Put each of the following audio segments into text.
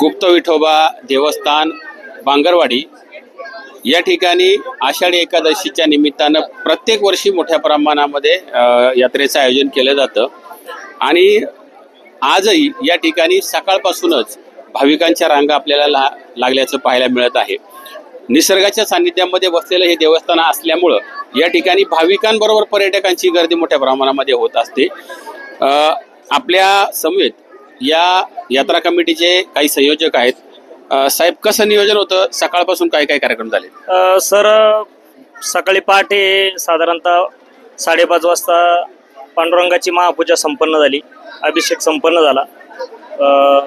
गुप्त विठोबा देवस्थान बांगरवाडी या ठिकाणी आषाढी एकादशीच्या निमित्तानं प्रत्येक वर्षी मोठ्या प्रमाणामध्ये यात्रेचं आयोजन केलं जातं. आणि आजही या ठिकाणी सकाळपासूनच भाविकांच्या रांगा आपल्याला ला लागल्याचं पाहायला मिळत आहे. निसर्गाच्या सान्निध्यामध्ये बसलेलं हे देवस्थान असल्यामुळं या ठिकाणी भाविकांबरोबर पर्यटकांची गर्दी मोठ्या प्रमाणामध्ये होत असते. आपल्या समवेत या यात्रा कमिटीचे काही संयोजक आहेत. अ, साहेब कसं नियोजन होतं? सकाळपासून काय काय कार्यक्रम झाले? अ, सर सकाळी पहाटे साधारणतः साडेपाच वाजता पांडुरंगाची महापूजा संपन्न झाली. अभिषेक संपन्न झाला. अ,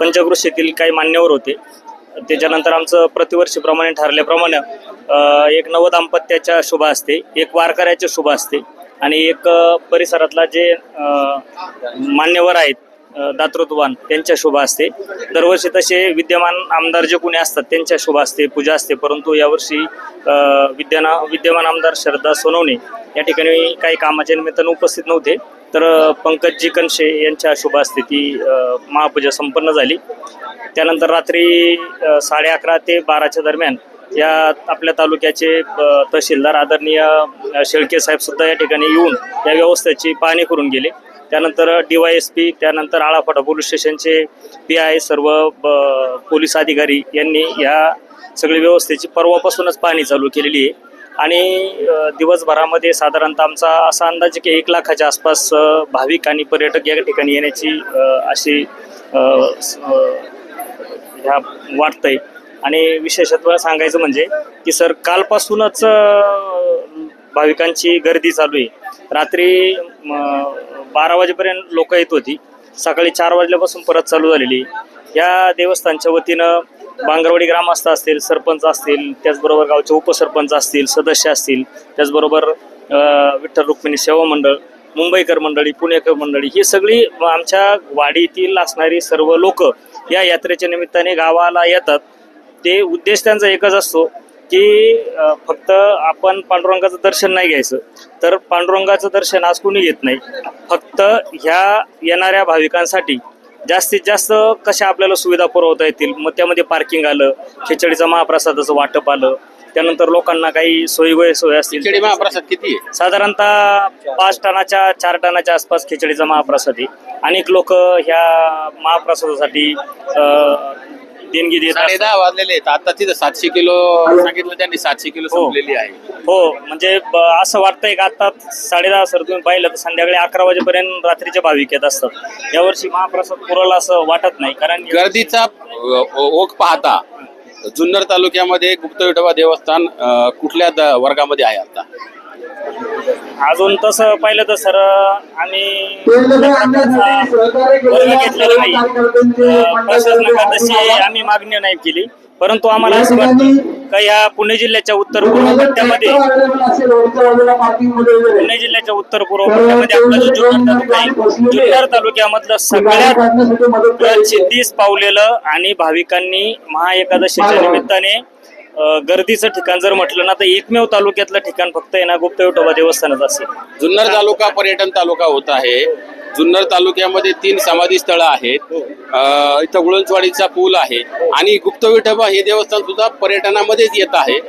पंचकृषीतील काही मान्यवर होते. त्याच्यानंतर आमचं प्रतिवर्षीप्रमाणे ठरल्याप्रमाणे अ, एक नव दाम्पत्याच्या शुभ असते एक वारकऱ्याचे शुभ असते. आणि एक परिसरातला जे मान्यवर आहेत दातृत्वान त्यांच्या शोभा असते. दरवर्षी तसे विद्यमान आमदार जे कोणी असतात त्यांच्या शोभा असते पूजा असते. परंतु यावर्षी विद्याना विद्यमान आमदार श्रद्धा सोनवणे या ठिकाणी काही कामाच्या निमित्तानं उपस्थित नव्हते. तर पंकजी कनशे यांच्या शोभा असते. ती महापूजा संपन्न झाली. त्यानंतर रात्री साडे अकरा ते बाराच्या दरम्यान या आपल्या तालुक्याचे तहसीलदार आदरणीय शेळके साहेब सुद्धा या ठिकाणी येऊन या व्यवस्थेची पाहणी करून गेले. त्यानंतर डी वाय एस पी त्यानंतर आळाफाटा पोलीस स्टेशनचे पी आय सर्व ब- पोलीस अधिकारी यांनी या सगळी व्यवस्थेची परवापासूनच पाहणी चालू केलेली आहे. आणि दिवसभरामध्ये साधारणतः आमचा असा अंदाज आहे की एक लाखाच्या आसपास भाविक आणि पर्यटक या ठिकाणी येण्याची अशी ह्या वाटतंय. आणि विशेषत्व सांगायचं म्हणजे की सर कालपासूनच भाविकांची गर्दी चालू आहे. रात्री बारा वाजेपर्यंत लोक येत होती. सकाळी चार वाजल्यापासून परत चालू झालेली. या देवस्थानच्या वतीनं बांगरवाडी ग्रामस्थ असतील सरपंच असतील त्याचबरोबर गावचे उपसरपंच असतील सदस्य असतील त्याचबरोबर विठ्ठल रुक्मिणी सेवा मंडळ मुंबईकर मंडळी पुणेकर मंडळी ही सगळी आमच्या वाडीतील असणारी सर्व लोक या यात्रेच्या निमित्ताने गावाला येतात. ते उद्देश त्यांचा एकच असतो की फक्त आपण पांडुरंगाचं दर्शन नाही घ्यायचं तर पांडुरंगाचं दर्शन आज कोणी घेत नाही. फक्त ह्या येणाऱ्या भाविकांसाठी जास्तीत जास्त कशा आपल्याला सुविधा पुरवता येतील मग त्यामध्ये पार्किंग आलं खिचडीचं महाप्रसादाचं वाटप आलं त्यानंतर लोकांना काही सोयी सोय असतील. खिचडी महाप्रसाद किती साधारणतः पाच टनाच्या चार टनाच्या आसपास खिचडीचा महाप्रसाद आहे. अनेक लोक ह्या महाप्रसादासाठी देणगी देत साडे असतात. दहा वाजलेले आहेत. आता तिथं सातशे किलो सांगितलं त्यांनी सातशे किलो हो. संपलेली आहे. हो म्हणजे ब- असं वाटतंय का आता साडे दहा सर तुम्ही पाहिलं तर संध्याकाळी अकरा वाजेपर्यंत रात्रीचे भाविक येत असतात. यावर्षी महाप्रसाद पुरवला असं वाटत नाही कारण गर्दीचा अ, ओघ पाहता जुन्नर तालुक्यामध्ये गुप्त विठोबा देवस्थान अ, कुठल्या द- वर्गामध्ये आहे आता? अजून तसं पाहिलं तर सर आम्ही वर्ग घेतलेला नाही प्रशासनाकडे तशी आम्ही मागणी नाही केली. परंतु आम्हाला असं वाटतं का या पुणे जिल्ह्याच्या उत्तर पूर्व पट्ट्यामध्ये पुणे जिल्ह्याच्या उत्तर पूर्व पट्ट्यामध्ये आपला जो जुन्नर तालुका आहे जुन्नर तालुक्यामधलं सगळ्यात प्रसिद्धीस पावलेलं आणि भाविकांनी महाएकादशीच्या निमित्ताने गर्दीचं ठिकाण जर म्हटलं ना तर एकमेव तालुक्यातलं ठिकाण फक्त आहे ना गुप्त विठोबा देवस्थानच असेल जुन्नर तालुका पर्यटन तालुका होत आहे. जुन्नर तालुक्यामध्ये तीन समाधी स्थळं आहेत. अ, इथं गुळंचवाडीचा पूल आहे. आणि गुप्त विठोबा हे देवस्थान सुद्धा पर्यटनामध्येच येत आहे.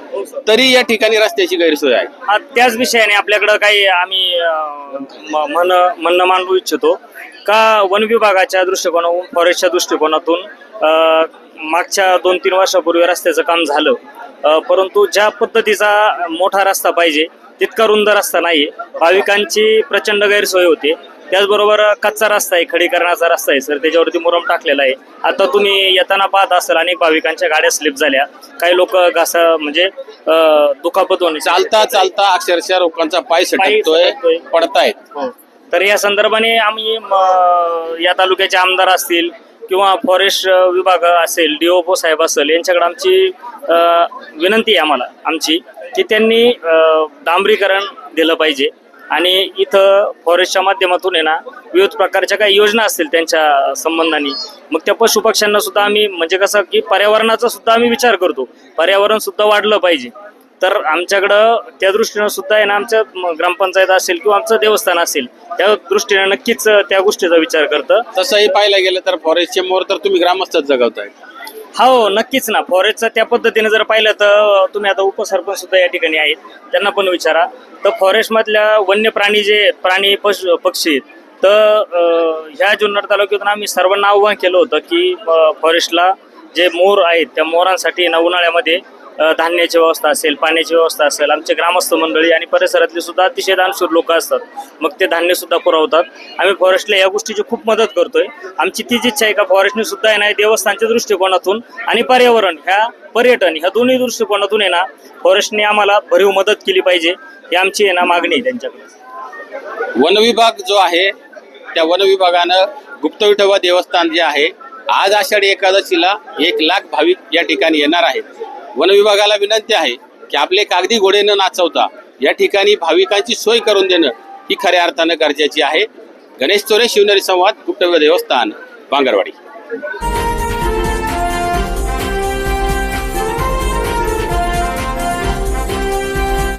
तरी या ठिकाणी रस्त्याची गैरसोय आहे. हा त्याच विषयाने आपल्याकडं काही आम्ही अं, म- म्हण म्हणणं मांडू इच्छितो. का वन विभागाच्या दृष्टिकोनातून फॉरेस्टच्या दृष्टिकोनातून मागच्या दोन तीन वर्षापूर्वी रस्त्याचं काम झालं. परंतु ज्या पद्धतीचा मोठा रस्ता पाहिजे तितका रुंद रस्ता नाहीये. भाविकांची प्रचंड गैरसोय होते. त्याचबरोबर कच्चा रस्ता आहे खडीकरणाचा रस्ता आहे सर. त्याच्यावरती मुरम टाकलेला आहे. आता तुम्ही येताना पाहत असाल अनेक भाविकांच्या गाड्या स्लिप झाल्या. काही लोक घासा म्हणजे दुखापत होणे चालता चालता अक्षरशः लोकांचा पाय सटकतोय. पडतायत. हो. तर या संदर्भाने आम्ही या तालुक्याचे आमदार असतील किंवा फॉरेस्ट विभाग असेल डीओपो साहेब असेल यांच्याकडे आमची विनंती आहे आम्हाला आमची की त्यांनी डांबरीकरण दिलं पाहिजे. आणि इथं फॉरेस्टच्या माध्यमातून आहे ना विविध प्रकारच्या काही योजना असतील त्यांच्या संबंधाने. मग त्या पशुपक्ष्यांना सुद्धा आम्ही म्हणजे कसं की पर्यावरणाचा सुद्धा आम्ही विचार करतो. पर्यावरण सुद्धा वाढलं पाहिजे. तर आमच्याकडं त्या दृष्टीनं सुद्धा आहे ना आमच्या ग्रामपंचायत असेल किंवा आमचं देवस्थान असेल त्या दृष्टीने नक्कीच त्या गोष्टीचा विचार करतं. तसंही पाहायला गेलं तर फॉरेस्टचे मोर तर तुम्ही ग्रामस्थच जगवताय. हो नक्कीच ना. फॉरेस्टचा त्या पद्धतीने जर पाहिलं तर तुम्ही आता उपसरपंच सुद्धा या ठिकाणी आहेत. त्यांना पण विचारा. तर फॉरेस्टमधल्या वन्य प्राणी जे प्राणी पशु पक्षी आहेत तर ह्या जुन्नर तालुक्यातून आम्ही सर्वांना आव्हान केलं होतं की फॉरेस्टला जे मोर आहेत त्या मोरांसाठी ना उन्हाळ्यामध्ये धान्याची व्यवस्था असेल पाण्याची व्यवस्था असेल आमचे ग्रामस्थ मंडळी आणि परिसरातले सुद्धा अतिशय दानशूर लोक असतात. मग ते धान्य सुद्धा पुरवतात. आम्ही फॉरेस्टला या गोष्टीची खूप मदत करतोय. आमची तीच इच्छा आहे का फॉरेस्टने सुद्धा आहे ना देवस्थानच्या दृष्टिकोनातून आणि पर्यावरण ह्या पर्यटन ह्या दोन्ही दृष्टिकोनातून आहे ना फॉरेस्टने आम्हाला भरीव मदत केली पाहिजे. ही आमची आहे ना मागणी आहे त्यांच्याकडे. वन विभाग जो आहे त्या वन विभागानं गुप्त विठोबा देवस्थान जे आहे आज आषाढी एकादशीला एक लाख भाविक या ठिकाणी येणार आहेत. वन विभागाला विनंती आहे की आपले कागदी घोडे न नाचवता या ठिकाणी भाविकांची सोय करून देणं ही खऱ्या अर्थानं गरजेची आहे. गणेश चोरे शिवनेरी संवाद कुटुंब देवस्थान बांगरवाडी.